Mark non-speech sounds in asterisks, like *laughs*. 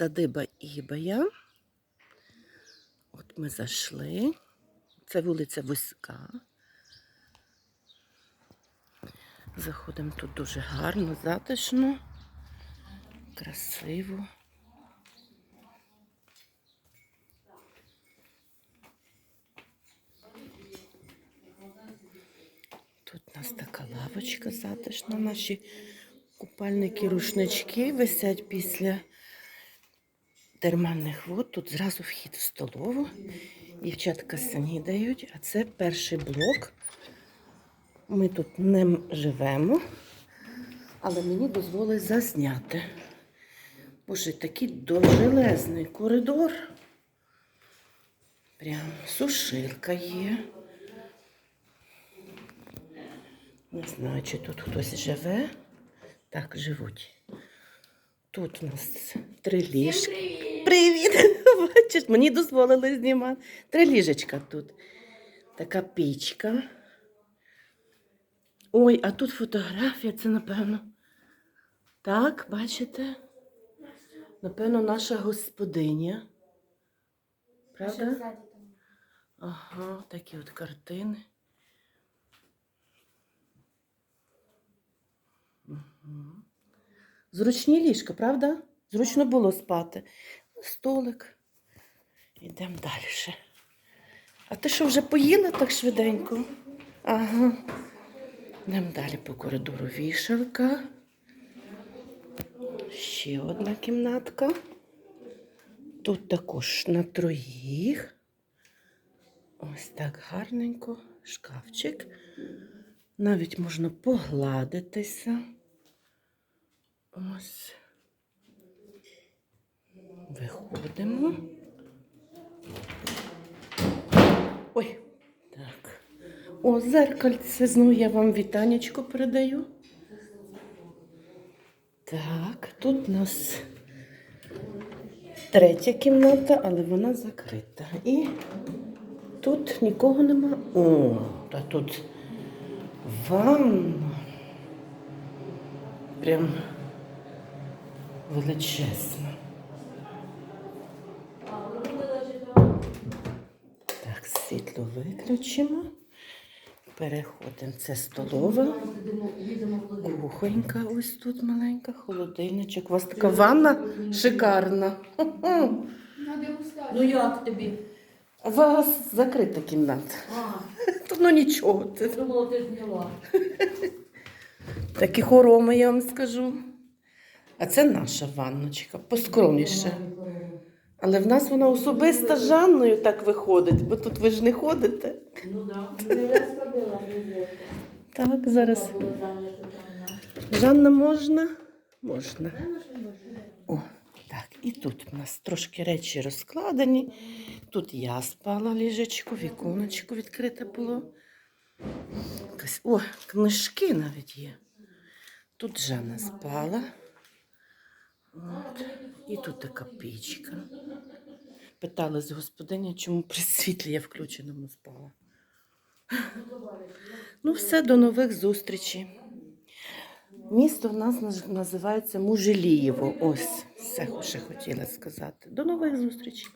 Садиба Ібая. От ми зайшли. Це вулиця Вузька. Заходимо тут дуже гарно, затишно, красиво. Тут у нас така лавочка затишна. Наші купальники, рушнички висять після термальних вод. Тут зразу вхід в столову. Дівчатка снідають, а це перший блок. Ми тут не живемо, але мені дозволить зазняти. Боже, такий довжелезний коридор. Прям сушилка є. Не знаю, чи тут хтось живе. Так, живуть. Тут у нас три ліжка. Привіт! *laughs* Бачиш, мені дозволили знімати. Три ліжечка тут. Така пічка. Ой, а тут фотографія, це напевно. Так, бачите? Напевно, наша господиня. Правда? Ага, такі от картини. Мгм. Зручні ліжка, правда? Зручно було спати. Столик. Йдемо далі. А ти що, вже поїла так швиденько? Ага. Йдемо далі по коридору вішалка. Ще одна кімнатка. Тут також на троїх. Ось так гарненько. Шкафчик. Навіть можна погладитися. Ось. Виходимо. Ой, так. О, зеркальце знову я вам вітанечко передаю. Так, тут у нас третя кімната, але вона закрита. І тут нікого нема. О, та тут ванна. Прям величезна. Так, світло виключимо. Переходимо. Це столова. Кухонька ось тут маленька, холодильничок. У вас така ванна шикарна. Ну як тобі? У вас закрита кімната. Ну нічого. Ти зняла. такі хороми, я вам скажу. А це наша ванночка, поскромніше. Але в нас вона особиста з Жанною так виходить, бо тут ви ж не ходите. Ну так. Розходила, Так, зараз. Жанна можна? Можна. О, так, і тут у нас трошки речі розкладені. Тут я спала ліжечко, віконечко відкрите було. О, книжки навіть є. Тут Жанна спала. От. І тут така пічка. Питалась господиня, чому при світлі я включеному спала. Ну, все, до нових зустрічей. Місто в нас називається Мужелієво. Ось, все ще хотіла сказати. До нових зустрічей.